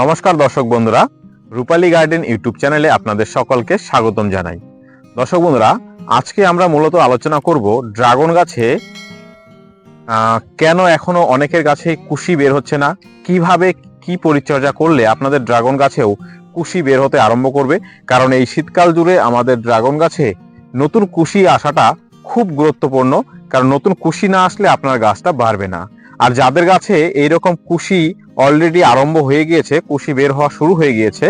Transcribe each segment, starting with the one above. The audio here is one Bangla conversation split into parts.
নমস্কার দর্শক বন্ধুরা, রূপালী গার্ডেন ইউটিউব চ্যানেলে আপনাদের সকলকে স্বাগতম জানাই। দর্শক বন্ধুরা, আজকে আমরা মূলত আলোচনা করব ড্রাগন গাছে কেন এখনও অনেকের গাছে কুশি বের হচ্ছে না, কীভাবে কি পরিচর্যা করলে আপনাদের ড্রাগন গাছেও কুশি বের হতে আরম্ভ করবে, কারণ এই শীতকাল জুড়ে আমাদের ড্রাগন গাছে নতুন কুশি আসাটা খুব গুরুত্বপূর্ণ, কারণ নতুন কুশি না আসলে আপনার গাছটা বাড়বে না। আর যাদের গাছে এইরকম কুশি অলরেডি আরম্ভ হয়ে গিয়েছে, কুশি বের হওয়া শুরু হয়ে গিয়েছে।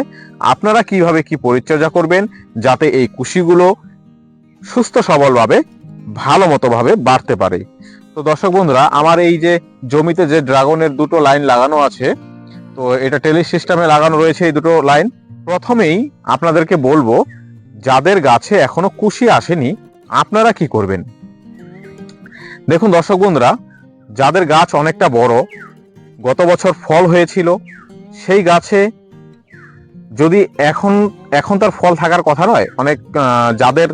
আপনারা কীভাবে কি পরিচর্যা করবেন যাতে এই কুশিগুলো সুস্থ, সবলভাবে, ভালো মতোভাবে বাড়তে পারে? তো দর্শক বন্ধুরা, আমার এই যে জমিতে যে ড্রাগনের দুটো লাইন লাগানো আছে, তো এটা টেলি সিস্টেমে লাগানো রয়েছে এই দুটো লাইন। প্রথমেই আপনাদেরকে বলব, যাদের গাছে এখনও কুশি আসেনি, আপনারা কি করবেন? দেখুন দর্শক বন্ধুরা, যাদের গাছ অনেকটা বড় গত বছর ফল হয়েছিল, সেই গাছে যদি এখন এখন তার ফল থাকার কথা নয়, অনেক যাদের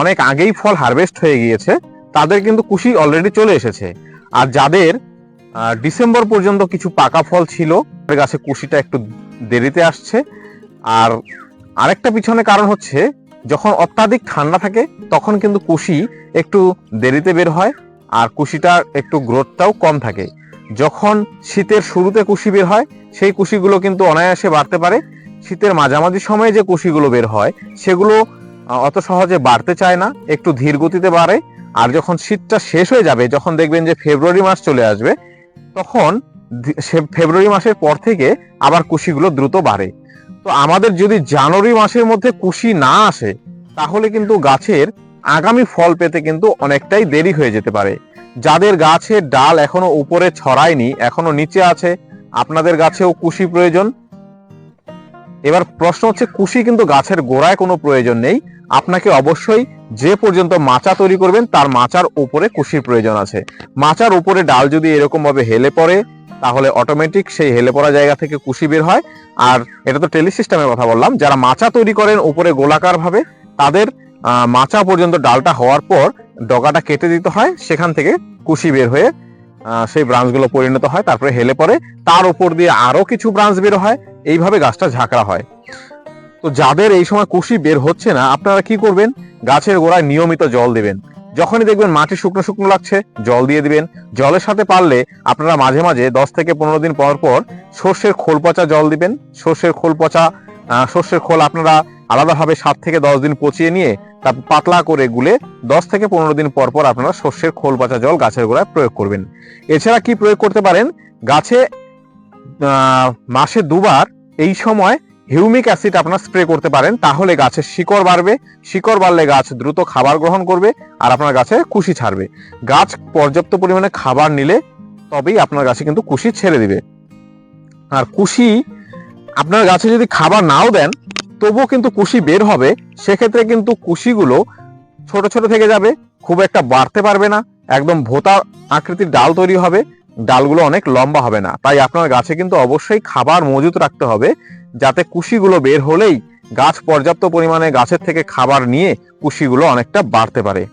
অনেক আগেই ফল হারভেস্ট হয়ে গিয়েছে, তাদের কিন্তু কুশি অলরেডি চলে এসেছে। আর যাদের ডিসেম্বর পর্যন্ত কিছু পাকা ফল ছিল গাছে কুশিটা একটু দেরিতে আসছে। আর আরেকটা পিছনে কারণ হচ্ছে, যখন অত্যাধিক ঠান্ডা থাকে, তখন কিন্তু কুশি একটু দেরিতে বের হয়, আর কুশিটার একটু গ্রোথটাও কম থাকে। যখন শীতের শুরুতে কুশি বের হয়, সেই কুশিগুলো কিন্তু অনায়াসে বাড়তে পারে। শীতের মাঝামাঝি সময়ে যে কুশিগুলো বের হয়, সেগুলো অত সহজে বাড়তে চায় না, একটু ধীর গতিতে বাড়ে। আর যখন শীতটা শেষ হয়ে যাবে, যখন দেখবেন যে ফেব্রুয়ারি মাস চলে আসবে, তখন ফেব্রুয়ারি মাসের পর থেকে আবার কুশিগুলো দ্রুত বাড়ে। তো আমাদের যদি জানুয়ারি মাসের মধ্যে কুশি না আসে, তাহলে কিন্তু গাছের আগামী ফল পেতে কিন্তু অনেকটাই দেরি হয়ে যেতে পারে। যাদের গাছের ডাল এখনও উপরে ছড়ায়নি, এখনও নিচে আছে, আপনাদের গাছেও কুশি প্রয়োজন। এবার প্রশ্ন হচ্ছে, কুশি কিন্তু গাছের গোড়ায় কোনো প্রয়োজন নেই। আপনাকে অবশ্যই যে পর্যন্ত মাচা তৈরি করবেন, তার মাচার উপরে কুশির প্রয়োজন আছে। মাচার উপরে ডাল যদি এরকম ভাবে হেলে পড়ে, তাহলে অটোমেটিক সেই হেলে পড়া জায়গা থেকে কুশি বের হয়। আর এটা তো টেলি সিস্টেমের কথা বললাম, যারা মাচা তৈরি করেন উপরে গোলাকার ভাবে তাদের মাচা পর্যন্ত ডালটা হওয়ার পর ডগাটা কেটে দিতে হয়, সেখান থেকে কুশি বের হয়ে সেই ব্রাঞ্চগুলো পরিণত হয়, তারপরে হেলে পড়ে। তার উপর দিয়ে আরও কিছু ব্রাঞ্চ বের হয়, এইভাবে গাছটা ঝাঁকড়া হয়। তো যাদের এই সময় কুশি বের হচ্ছে না, আপনারা কি করবেন? গাছের গোড়ায় নিয়মিত জল দেবেন। যখনই দেখবেন মাটি শুকনো শুকনো লাগছে, জল দিয়ে দিবেন। জলের সাথে পারলে আপনারা মাঝে মাঝে দশ থেকে পনেরো দিন পর পর সর্ষের খোল পচা জল দিবেন। সর্ষের খোল পচা সর্ষের খোল আপনারা আলাদাভাবে সাত থেকে দশ দিন পচিয়ে নিয়ে তারপর পাতলা করে গুলে দশ থেকে পনেরো দিন পর পর আপনারা শস্যের খোল পচা জল গাছের গোড়ায় প্রয়োগ করবেন। এছাড়া কি প্রয়োগ করতে পারেন? গাছে মাসে দুবার এই সময় হিউমিক অ্যাসিড আপনার স্প্রে করতে পারেন, তাহলে গাছের শিকড় বাড়বে। শিকড় বাড়লে গাছ দ্রুত খাবার গ্রহণ করবে আর আপনার গাছে কুশি ছাড়বে। গাছ পর্যাপ্ত পরিমাণে খাবার নিলে তবেই আপনার গাছে কিন্তু কুশি ছেড়ে দিবে। আর কুশি, আপনার গাছে যদি খাবার নাও দেন তবুও কিন্তু কুশি বের হবে, সেক্ষেত্রে কিন্তু কুশিগুলো ছোট ছোট থেকে যাবে, খুব একটা বাড়তে পারবে না, একদম ভোতা আকৃতির ডাল তৈরি হবে, ডালগুলো অনেক লম্বা হবে না। তাই আপনার গাছে কিন্তু অবশ্যই খাবার মজুত রাখতে হবে, যাতে কুশিগুলো বের হলেই গাছ পর্যাপ্ত পরিমাণে গাছের থেকে খাবার নিয়ে কুশিগুলো অনেকটা বাড়তে পারে।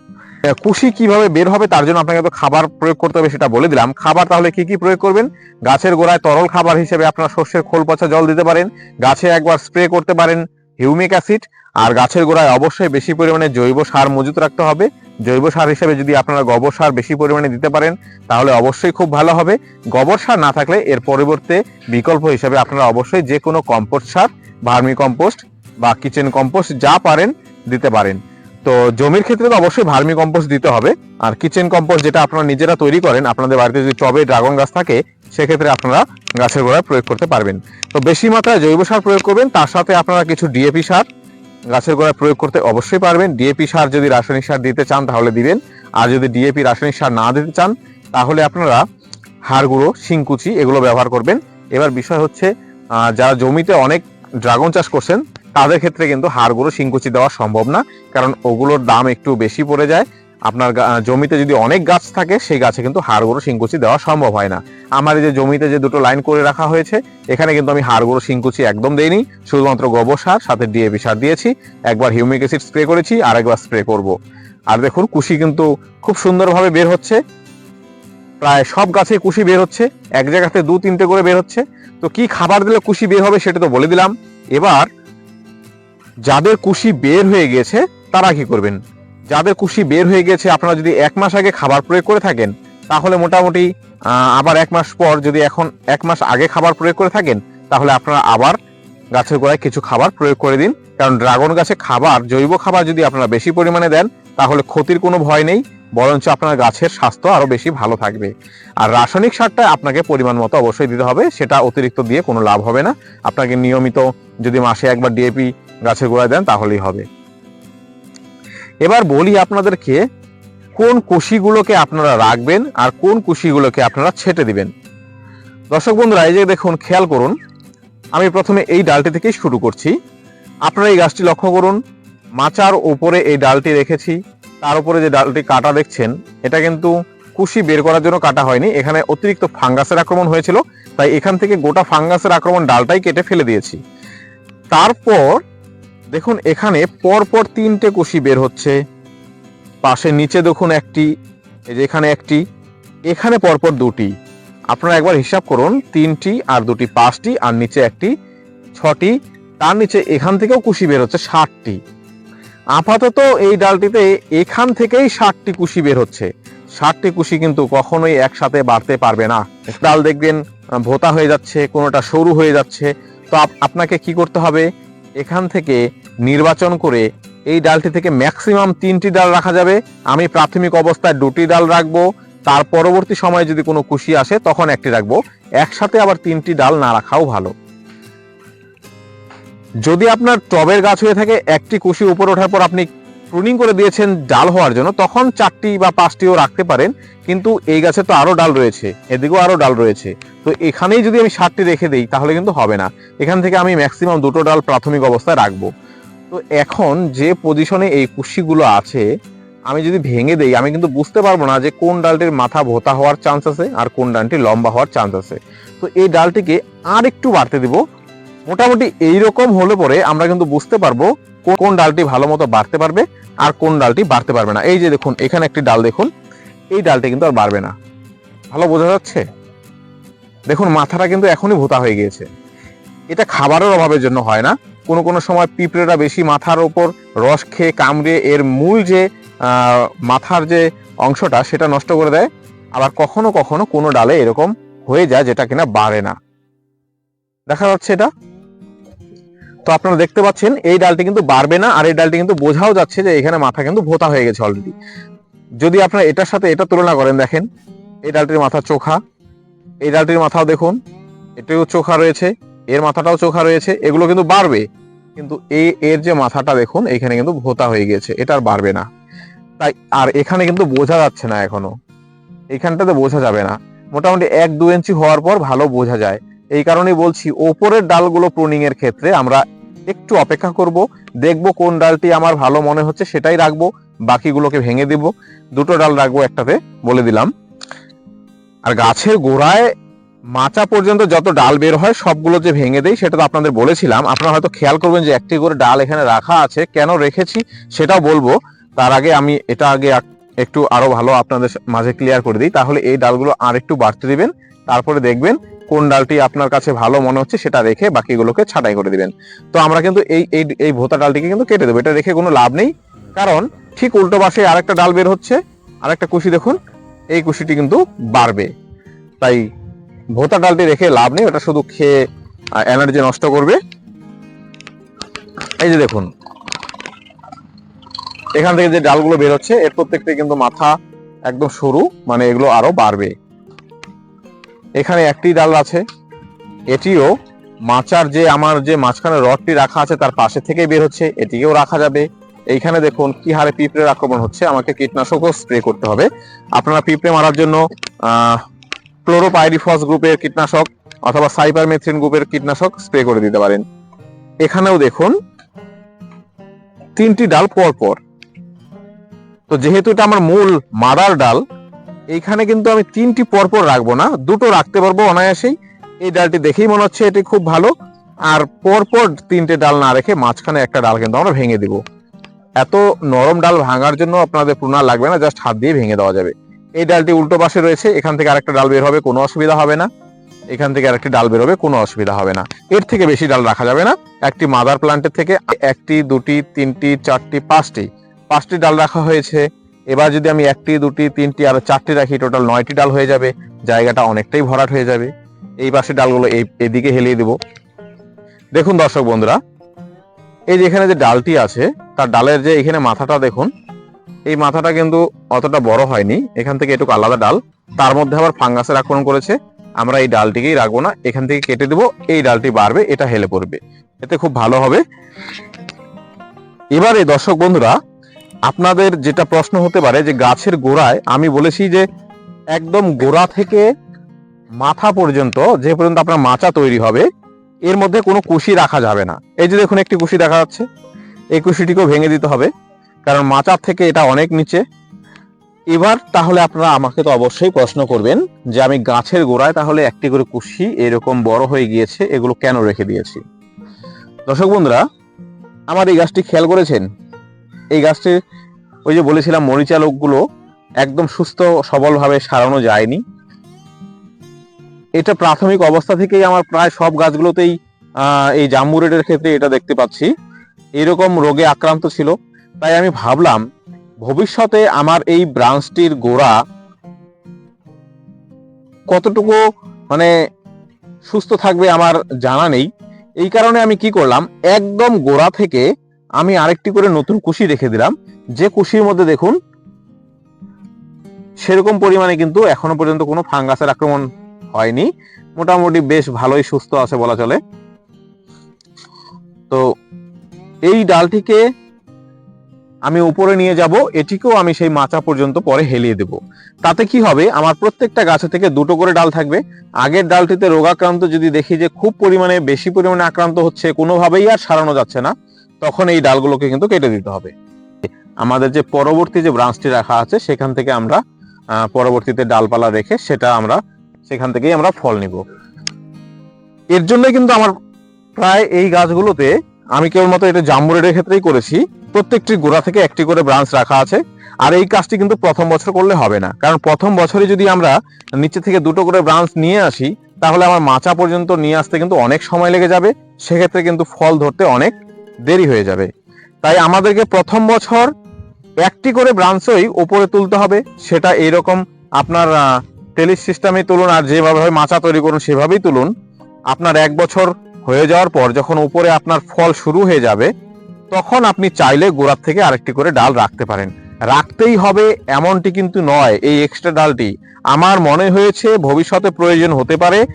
কুশি কীভাবে বের হবে তার জন্য আপনাকে তো খাবার প্রয়োগ করতে হবে সেটা বলে দিলাম। খাবার তাহলে কি কি প্রয়োগ করবেন? গাছের গোড়ায় তরল খাবার হিসেবে আপনার শস্যের খোল পচা জল দিতে পারেন, গাছে একবার স্প্রে করতে পারেন হিউমিক অ্যাসিড, আর গাছের গোড়ায় অবশ্যই বেশি পরিমাণে জৈব সার মজুত রাখতে হবে। জৈব সার হিসেবে যদি আপনারা গোবর সার বেশি পরিমাণে দিতে পারেন, তাহলে অবশ্যই খুব ভালো হবে। গোবর সার না থাকলে এর পরিবর্তে বিকল্প হিসেবে আপনারা অবশ্যই যে কোনো কম্পোস্ট সার, ভার্মি কম্পোস্ট বা কিচেন কম্পোস্ট যা পারেন দিতে পারেন। তো জমির ক্ষেত্রে তো অবশ্যই ভার্মি কম্পোস্ট দিতে হবে। আর কিচেন কম্পোস্ট যেটা আপনারা নিজেরা তৈরি করেন, আপনাদের বাড়িতে যদি টবে ড্রাগন গাছ থাকে, সেক্ষেত্রে আপনারা গাছের গোড়ায় প্রয়োগ করতে পারবেন। তো বেশি মাত্রায় জৈব সার প্রয়োগ করবেন, তার সাথে আপনারা কিছু ডিএপি সার গাছের গোড়ায় প্রয়োগ করতে অবশ্যই পারবেন। ডিএপি সার যদি রাসায়নিক সার দিতে চান, তাহলে দিবেন। আর যদি ডিএপি রাসায়নিক সার না দিতে চান, তাহলে আপনারা হাড় গুঁড়ো শিংকুচি এগুলো ব্যবহার করবেন। এবার বিষয় হচ্ছে যারা জমিতে অনেক ড্রাগন চাষ করছেন তাদের ক্ষেত্রে কিন্তু হাড় গুঁড়ো শিংকুচি দেওয়া সম্ভব না, কারণ ওগুলোর দাম একটু বেশি পড়ে যায়। আপনার জমিতে যদি অনেক গাছ থাকে, সেই গাছে কিন্তু হাড় গুঁড়ো শিংকুচি দেওয়া সম্ভব হয় না। আমার এই যে জমিতে যে দুটো লাইন করে রাখা হয়েছে, এখানে কিন্তু আমি হাড় গুঁড়ো শিংকুচি একদম দেইনি, শুধুমাত্র গোবর সার, সাথে ডিএপি সার দিয়েছি। একবার হিউমিক অ্যাসিড স্প্রে করেছি আর একবার স্প্রে করব। আর দেখুন, কুশি কিন্তু খুব সুন্দরভাবে বের হচ্ছে। প্রায় সব গাছে কুশি বের হচ্ছে, এক জায়গাতে দু তিনটে করে বের হচ্ছে। তো কি খাবার দিলে কুশি বের হবে সেটা তো বলে দিলাম। এবার যাদের কুশি বের হয়ে গেছে, তারা কি করবেন? যাদের কুশি বের হয়ে গেছে, আপনারা যদি এক মাস আগে খাবার প্রয়োগ করে থাকেন, তাহলে মোটামুটি আবার এক মাস পর যদি এখন, এক মাস আগে খাবার প্রয়োগ করে থাকেন, তাহলে আপনারা আবার গাছের গোড়ায় কিছু খাবার প্রয়োগ করে দিন। কারণ ড্রাগন গাছে খাবার, জৈব খাবার যদি আপনারা বেশি পরিমাণে দেন, তাহলে ক্ষতির কোনো ভয় নেই, বরঞ্চ আপনার গাছের স্বাস্থ্য আরও বেশি ভালো থাকবে। আর রাসায়নিক সারটা আপনাকে পরিমাণ মতো অবশ্যই দিতে হবে, সেটা অতিরিক্ত দিয়ে কোনো লাভ হবে না। আপনাকে নিয়মিত যদি মাসে একবার ডিএপি গাছের গোড়ায় দেন, তাহলেই হবে। এবার বলি আপনাদেরকে কোন কুশিগুলোকে আপনারা রাখবেন আর কোন কুশিগুলোকে আপনারা ছেটে দিবেন। দর্শক বন্ধুরা, এই যে দেখুন, খেয়াল করুন, আমি প্রথমে এই ডালটি থেকেই শুরু করছি। আপনারা এই গাছটি লক্ষ্য করুন, মাচার ওপরে এই ডালটি রেখেছি, তার উপরে যে ডালটি কাটা দেখছেন, এটা কিন্তু কুশি বের করার জন্য কাটা হয়নি, এখানে অতিরিক্ত ফাঙ্গাসের আক্রমণ হয়েছিল, তাই এখান থেকে গোটা ফাঙ্গাসের আক্রমণ ডালটাই কেটে ফেলে দিয়েছি। তারপর দেখুন, এখানে পরপর তিনটে কুশি বের হচ্ছে। পাশে নিচে দেখুন একটি, এই যে এখানে একটি, এখানে পরপর দুটি। আপনারা একবার হিসাব করুন, তিনটি আর দুটি, পাঁচটি, আর নিচে একটি, ছটি, তার নিচে এখান থেকেও কুশি বের হচ্ছে ষাটটি। আপাতত এই ডালটিতে এখান থেকেই ষাটটি কুশি বের হচ্ছে। ষাটটি কুশি কিন্তু কখনোই একসাথে বাড়তে পারবে না। ডাল দেখবেন, ভোতা হয়ে যাচ্ছে, কোনোটা সরু হয়ে যাচ্ছে। তো আপ- আপনাকে কি করতে হবে? এখান থেকে নির্বাচন করে এই ডালটি থেকে ম্যাক্সিমাম তিনটি ডাল রাখা যাবে। আমি প্রাথমিক অবস্থায় দুটি ডাল রাখব। তার পরবর্তী সময়ে যদি কোনো কুশি আসে, তখন একটি রাখব। একসাথে আবার তিনটি ডাল না রাখাও ভালো। যদি আপনার টবের গাছ হয়ে থাকে, একটি কুশি উপরে ওঠার পর আপনি প্রুনিং করে দিয়েছেন ডাল হওয়ার জন্য, তখন চারটি বা পাঁচটিও রাখতে পারেন, কিন্তু এই গাছে তো আরও ডাল রয়েছে, এদিকেও আরও ডাল রয়েছে। তো এখানেই যদি আমি ষাটটি রেখে দিই, তাহলে কিন্তু হবে না। এখান থেকে আমি ম্যাক্সিমাম দুটো ডাল প্রাথমিক অবস্থায় রাখব। তো এখন যে পজিশনে এই কুশিগুলো আছে, আমি যদি ভেঙে দেই, আমি কিন্তু বুঝতে পারব না যে কোন ডালটির মাথা ভোতা হওয়ার চান্স আছে আর কোন ডালটি লম্বা হওয়ার চান্স আছে। তো এই ডালটিকে আর একটু বাড়তে দিব। মোটামুটি এইরকম হলে পরে আমরা কিন্তু বুঝতে পারব কোন- ডালটি ভালো মতো বাড়তে পারবে আর কোন ডালটি বাড়তে পারবে না। এই যে দেখুন, এখানে একটি ডাল দেখুন, এই ডালটি কিন্তু আর বাড়বে না। ভালো বোঝা যাচ্ছে? দেখুন, মাথাটা কিন্তু এখনই ভোতা হয়ে গিয়েছে। এটা খাবারের অভাবের জন্য হয় না। কোনো কোনো সময় পিঁপড়েরা বেশি মাথার ওপর রস খেয়ে কামড়ে এর মূল যে মাথার যে অংশটা, সেটা নষ্ট করে দেয়। আবার কখনো কখনো কোনো ডালে এরকম হয়ে যায় যেটা কিনা বাড়ে না। দেখা যাচ্ছে এটা? তো আপনারা দেখতে পাচ্ছেন, এই ডালটি কিন্তু বাড়বে না, আর এই ডালটি কিন্তু বোঝাও যাচ্ছে যে এখানে মাথা কিন্তু ভোতা হয়ে গেছে অলরেডি যদি আপনারা এটার সাথে এটা তুলনা করেন, দেখেন, এই ডালটির মাথা চোখা, এই ডালটির মাথাও দেখুন, এটাও চোখা রয়েছে, এর মাথাটাও চোখা রয়েছে, এগুলো কিন্তু বাড়বে, কিন্তু এই এর যে মাথাটা দেখুন, এখানে কিন্তু ভোতা হয়ে গেছে এটা আর বাড়বে না। তাই, আর এখানে কিন্তু বোঝা যাচ্ছে না এখনও, এখানটাতে বোঝা যাবে না। মোটামুটি এক, দু ইঞ্চি হওয়ার পর ভালো বোঝা যায়। এই কারণেই বলছি, ওপরের ডালগুলো প্রুনিং এর ক্ষেত্রে আমরা একটু অপেক্ষা করব, দেখব কোন ডালটি আমার ভালো মনে হচ্ছে, সেটাই রাখব, বাকিগুলোকে ভেঙে দিব। দুটো ডাল রাখব একটাতে, বলে দিলাম। আর গাছের গোড়ায় মাচা পর্যন্ত যত ডাল বের হয়, সবগুলো যে ভেঙে দেই, সেটা তো আপনাদের বলেছিলাম। আপনারা হয়তো খেয়াল করবেন যে একটি করে ডাল এখানে রাখা আছে। কেন রেখেছি, সেটাও বলব। তার আগে আমি এটা আগে একটু আরও ভালো আপনাদের মাঝে ক্লিয়ার করে দিই। তাহলে এই ডালগুলো আর একটু বাড়তে দিবেন। তারপরে দেখবেন কোন ডালটি আপনার কাছে ভালো মনে হচ্ছে সেটা রেখে বাকিগুলোকে ছাঁটাই করে দিবেন। তো আমরা কিন্তু এই এই এই ভোতা ডালটিকে কিন্তু কেটে দেবো। এটা রেখে কোনো লাভ নেই। কারণ ঠিক উল্টো পাশে আরেকটা ডাল বের হচ্ছে। আরেকটা কুশি দেখুন, এই কুশিটি কিন্তু বাড়বে। তাই ভোতা ডালটি রেখে লাভ নেই, ওটা শুধু খেয়ে এনার্জি নষ্ট করবে। এই যে দেখুন, এখান থেকে যে ডালগুলো বের হচ্ছে, এর প্রত্যেকটাই কিন্তু মাথা একদম সরু মানে এগুলো আরও বাড়বে। এখানে একটি ডাল আছে। এটিও মাচার যে আমার যে মাঝখানে রডটি রাখা আছে তার পাশে থেকে বের হচ্ছে, এটিকেও রাখা যাবে। এইখানে দেখুন কি হারে পিঁপড়ের আক্রমণ হচ্ছে, আমাকে কীটনাশকও স্প্রে করতে হবে। আপনারা পিঁপড়ে মারার জন্য ক্লোরোপাইরিফস গ্রুপের কীটনাশক অথবা সাইপারমেথ্রিন গ্রুপের কীটনাশক স্প্রে করে দিতে পারেন। এখানেও দেখুন, তিনটি ডাল পর পর তো যেহেতু এটা আমার মূল মাদার ডাল এইখানে কিন্তু আমি তিনটি পরপর রাখব না, দুটো রাখতে পারব অনায়াসেই। এই ডালটি দেখেই মনে হচ্ছে এটি খুব ভালো। আর পরপর তিনটে ডাল না রেখে মাঝখানে একটা ডাল কিন্তু আমরা ভেঙে দিব। এত নরম ডাল ভাঙার জন্য আপনাদের প্রুনা লাগবে না, জাস্ট হাত দিয়ে ভেঙে দেওয়া যাবে। এই ডালটি উল্টো পাশে রয়েছে, এখান থেকে আরেকটা ডাল বের হবে, কোনো অসুবিধা হবে না। এখান থেকে আরেকটি ডাল বেরোবে, কোনো অসুবিধা হবে না। এর থেকে বেশি ডাল রাখা যাবে না। একটি মাদার প্লান্টের থেকে একটি, দুটি, তিনটি, চারটি, পাঁচটি। পাঁচটি ডাল রাখা হয়েছে। এবার যদি আমি একটি, দুটি, তিনটি, আর চারটি রাখি টোটাল নয়টি ডাল হয়ে যাবে, জায়গাটা অনেকটাই ভরাট হয়ে যাবে। এই পাশে ডালগুলো এই, এদিকে হেলিয়ে দেব। দেখুন দর্শক বন্ধুরা, এই যে এখানে যে ডালটি আছে, তার ডালের যে এখানে মাথাটা দেখুন, এই মাথাটা কিন্তু অতটা বড় হয়নি, এখান থেকে একটু আলাদা ডাল। তার মধ্যে আবার ফাঙ্গাসের আক্রমণ করেছে, আমরা এই ডালটিকেই রাখব না, এখান থেকে কেটে দেবো, এই ডালটি বাড়বে, এটা হেলে পড়বে, এতে খুব ভালো হবে। এবারে দর্শক বন্ধুরা আপনাদের যেটা প্রশ্ন হতে পারে যে গাছের গোড়ায়, আমি বলেছি যে একদম গোড়া থেকে মাথা পর্যন্ত যে পর্যন্ত আপনার মাচা তৈরি হবে, এর মধ্যে কোনো কুশি রাখা যাবে না। এই যে দেখুন, একটি কুশি দেখা যাচ্ছে। এই কুশিটিকেও ভেঙে দিতে হবে, কারণ মাচার থেকে এটা অনেক নিচে। এবার তাহলে আপনারা আমাকে তো অবশ্যই প্রশ্ন করবেন যে আমি গাছের গোড়ায় তাহলে একটি করে কুশি এরকম বড় হয়ে গিয়েছে, এগুলো কেন রেখে দিয়েছি? দর্শক বন্ধুরা, আমার এই গাছটি খেয়াল করেছেন? এই গাছটি, ওই যে বলেছিলাম, মরিচা লোকগুলো একদম সুস্থ, সবলভাবে সারানো যায়নি। এটা প্রাথমিক অবস্থা থেকেই আমার প্রায় সব গাছগুলোতেই এই জাম্বু রেডের ক্ষেত্রে এটা দেখতে পাচ্ছি। এরকম রোগে আক্রান্ত ছিল। তাই আমি ভাবলাম, ভবিষ্যতে আমার এই ব্রাঞ্চটির গোড়া কতটুকু মানে সুস্থ থাকবে আমার জানা নেই। এই কারণে আমি কি করলাম, একদম গোড়া থেকে আমি আরেকটি করে নতুন কুশি রেখে দিলাম। যে কুশির মধ্যে দেখুন, সেরকম পরিমাণে কিন্তু এখনও পর্যন্ত কোনো ফাঙ্গাসের আক্রমণ হয়নি। মোটামুটি বেশ ভালোই সুস্থ আছে বলা চলে। তো এই ডালটিকে আমি উপরে নিয়ে যাব, এটিকেও আমি সেই মাচা পর্যন্ত পরে হেলিয়ে দেব। তাতে কি হবে, আমার প্রত্যেকটা গাছে থেকে দুটো করে ডাল থাকবে। আগের ডালটিতে রোগাক্রান্ত যদি দেখি যে খুব পরিমাণে, বেশি পরিমাণে আক্রান্ত হচ্ছে, কোনোভাবেই আর সারানো যাচ্ছে না। তখন এই ডালগুলোকে কিন্তু কেটে দিতে হবে। আমাদের যে পরবর্তী যে ব্রাঞ্চটি রাখা আছে, সেখান থেকে আমরা পরবর্তীতে ডালপালা রেখে সেটা আমরা, সেখান থেকেই আমরা ফল নিব। এর জন্য কিন্তু আমার প্রায় এই গাছগুলোতে আমি কেবলমাত্র এটা জাম্বুরের ক্ষেত্রেই করেছি। প্রত্যেকটি গোড়া থেকে একটি করে ব্রাঞ্চ রাখা আছে। আর এই কাজটি কিন্তু প্রথম বছর করলে হবে না। কারণ প্রথম বছরে যদি আমরা নিচে থেকে দুটো করে ব্রাঞ্চ নিয়ে আসি, তাহলে আমার মাচা পর্যন্ত নিয়ে আসতে কিন্তু অনেক সময় লেগে যাবে। সেক্ষেত্রে কিন্তু ফল ধরতে অনেক দেরি হয়ে যাবে। তাই আমাদেরকে প্রথম বছর একটি করে ব্রাঞ্চই উপরে তুলতে হবে। সেটা এইরকম আপনার টেলিস সিস্টেমে তুলুন আর যেভাবে মাচা তৈরি করুন সেভাবেই তুলুন। আপনার এক বছর হয়ে যাওয়ার পর যখন উপরে আপনার ফল শুরু হয়ে যাবে, তখন আপনি চাইলে গোড়ার থেকে আরেকটি করে ডাল রাখতে পারেন। রাখতেই হবে এমনটি কিন্তু নয়, এই এক্সট্রা ডালটি। আমার মনে হয়েছে ভবিষ্যতে প্রয়োজন হতে পারে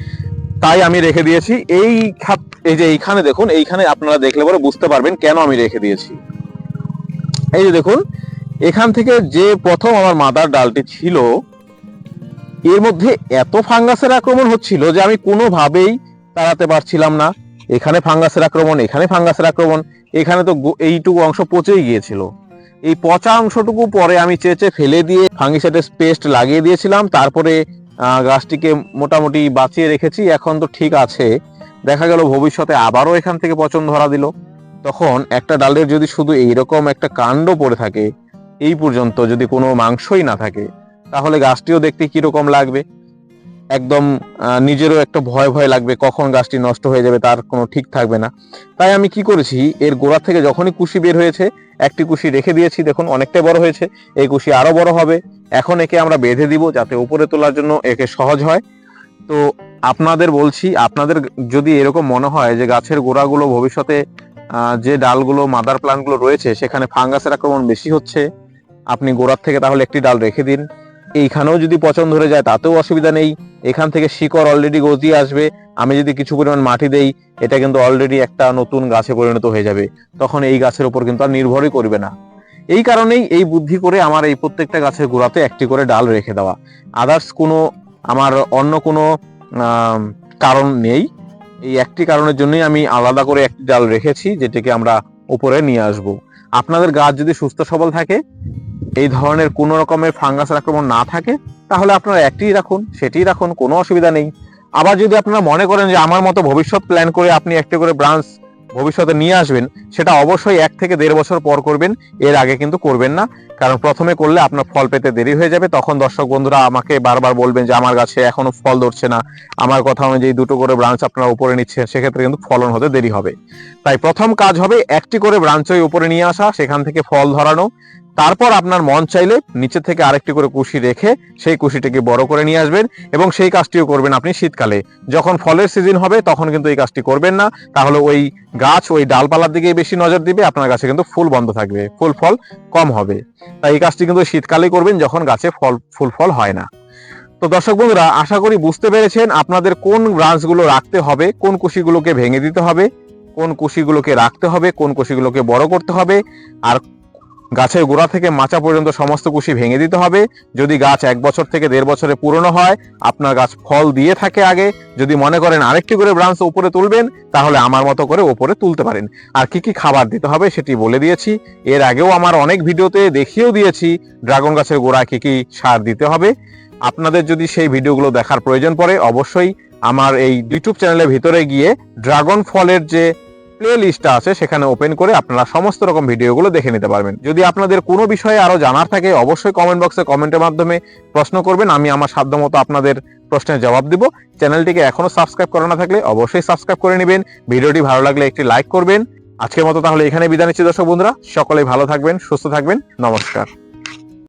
তাই আমি রেখে দিয়েছি। এই খাত এই যে এইখানে দেখুন, এইখানে আপনারা দেখলে পরে বুঝতে পারবেন কেন আমি রেখে দিয়েছি। এই যে দেখুন, এখান থেকে যে প্রথম আমার মাদার ডালটি ছিল, এর মধ্যে এত ফাঙ্গাসের আক্রমণ হচ্ছিল যে আমি কোনোভাবেই তাড়াতে পারছিলাম না। এখানে ফাঙ্গাসের আক্রমণ, এখানে ফাঙ্গাসের আক্রমণ, এখানে তো এইটুকু অংশ পচেই গিয়েছিল। এই পচা অংশটুকু পরে আমি চেঁচে ফেলে দিয়ে ফাঙ্গিসাইডের পেস্ট লাগিয়ে দিয়েছিলাম। তারপরে গাছটিকে মোটামুটি বাঁচিয়ে রেখেছি, এখন তো ঠিক আছে। দেখা গেল ভবিষ্যতে আবারও এখান থেকে পচন ধরা দিল। তখন একটা ডালের যদি শুধু এইরকম একটা কাণ্ড পড়ে থাকে, এই পর্যন্ত যদি কোনো মাংসই না থাকে, তাহলে গাছটিও দেখতে কীরকম লাগবে? একদম নিজেরও একটা ভয় ভয় লাগবে কখন গাছটি নষ্ট হয়ে যাবে তার কোনো ঠিক থাকবে না। তাই আমি কি করেছি, এর গোড়া থেকে যখনই কুশি বের হয়েছে, একটি কুশি রেখে দিয়েছি, দেখুন অনেকটাই বড় হয়েছে, এই কুশি আরও বড় হবে। এখন একে আমরা বেঁধে দিব যাতে উপরে তোলার জন্য একে সহজ হয়। তো আপনাদের বলছি, আপনাদের যদি এরকম মনে হয় যে গাছের গোড়াগুলো ভবিষ্যতে যে ডালগুলো, মাদার প্লান্টগুলো রয়েছে, সেখানে ফাঙ্গাসের আক্রমণ বেশি হচ্ছে, আপনি গোড়ার থেকে তাহলে একটি ডাল রেখে দিন। এইখানেও যদি পচন ধরে যায়, তাতেও অসুবিধা নেই। এখান থেকে শিকড় অলরেডি গজিয়ে আসবে। আমি যদি কিছু পরিমাণ মাটি দেই, এটা কিন্তু অলরেডি একটা নতুন গাছে পরিণত হয়ে যাবে। তখন এই গাছের উপর কিন্তু আর নির্ভরই করবে না। এই কারণেই এই বুদ্ধি করে আমার এই প্রত্যেকটা গাছের গোড়াতে একটি করে ডাল রেখে দেওয়া। আদার্স কোনো, আমার অন্য কোনো কারণ নেই। এই একটি কারণের জন্যই আমি আলাদা করে একটি ডাল রেখেছি, যেটাকে আমরা উপরে নিয়ে আসব। আপনাদের গাছ যদি সুস্থ সবল থাকে, এই ধরনের কোনো রকমের ফাঙ্গাসের আক্রমণ না থাকে, তাহলে আপনারা একটি রাখুন সেটি রাখুন, কোনো অসুবিধা নেই। আবার যদি আপনারা মনে করেন যে আমার মতো ভবিষ্যৎ প্ল্যান করে আপনি একটি করে ব্রাঞ্চ ভবিষ্যতে নিয়ে আসবেন, সেটা অবশ্যই এক থেকে দেড় বছর পর করবেন, এর আগে কিন্তু করবেন না। কারণ প্রথমে করলে আপনার ফল পেতে দেরি হয়ে যাবে, তখন দর্শক বন্ধুরা আমাকে বারবার বলবেন যে আমার গাছে এখনও ফল ধরছে না, আমার কথা অনুযায়ী দুটো করে ব্রাঞ্চ আপনারা উপরে নিচ্ছেন সেক্ষেত্রে কিন্তু ফলন হতে দেরি হবে। তাই প্রথম কাজ হবে একটি করে ব্রাঞ্চই উপরে নিয়ে আসা, সেখান থেকে ফল ধরানো তারপর আপনার মন চাইলে নিচে থেকে আরেকটি করে কুশি রেখে সেই কুশিটিকে বড় করে নিয়ে আসবেন এবং সেই কাজটিও করবেন আপনি শীতকালে। যখন ফলের সিজন হবে, তখন কিন্তু এই কাজটি করবেন না। তাহলে ওই গাছ ওই ডালপালার দিকে বেশি নজর দিবে, আপনার গাছে কিন্তু ফুল বন্ধ থাকবে, ফুল ফল কম হবে। তাই এই কাজটি কিন্তু শীতকালেই করবেন যখন গাছে ফল, ফুল ফল হয় না। তো দর্শক বন্ধুরা, আশা করি বুঝতে পেরেছেন আপনাদের কোন ব্রাঞ্চগুলো রাখতে হবে, কোন কুশিগুলোকে ভেঙে দিতে হবে, কোন কুশিগুলোকে রাখতে হবে, কোন কুশিগুলোকে বড় করতে হবে, আর গাছের গোড়া থেকে মাচা পর্যন্ত সমস্ত কুশি ভেঙে দিতে হবে। যদি গাছ এক বছর থেকে দেড় বছরে পুরনো হয়, আপনার গাছ ফল দিয়ে থাকে আগে। যদি মনে করেন আরেকটি করে ব্রাঞ্চ উপরে তুলবেন, তাহলে আমার মতো করে উপরে তুলতে পারেন। আর কি কি খাবার দিতে হবে সেটি বলে দিয়েছি। এর আগেও আমার অনেক ভিডিওতে দেখিয়েও দিয়েছি, ড্রাগন গাছের গোড়ায় কি কি সার দিতে হবে। আপনাদের যদি সেই ভিডিওগুলো দেখার প্রয়োজন পড়ে, অবশ্যই আমার এই ইউটিউব চ্যানেলের ভিতরে গিয়ে ড্রাগন ফলের যে প্লে লিস্টটা আছে, সেখানে ওপেন করে আপনারা সমস্ত রকম ভিডিওগুলো দেখে নিতে পারবেন। যদি আপনাদের কোনো বিষয়ে আরও জানার থাকে, অবশ্যই কমেন্ট বক্সে কমেন্টের মাধ্যমে প্রশ্ন করবেন, আমি আমার সাধ্যমতো আপনাদের প্রশ্নের জবাব দিব। চ্যানেলটিকে এখনও সাবস্ক্রাইব করা না থাকলে অবশ্যই সাবস্ক্রাইব করে নেবেন। ভিডিওটি ভালো লাগলে একটি লাইক করবেন। আজকের মতো তাহলে এখানে বিদায় নিচ্ছি দর্শক বন্ধুরা, সকলেই ভালো থাকবেন, সুস্থ থাকবেন, নমস্কার।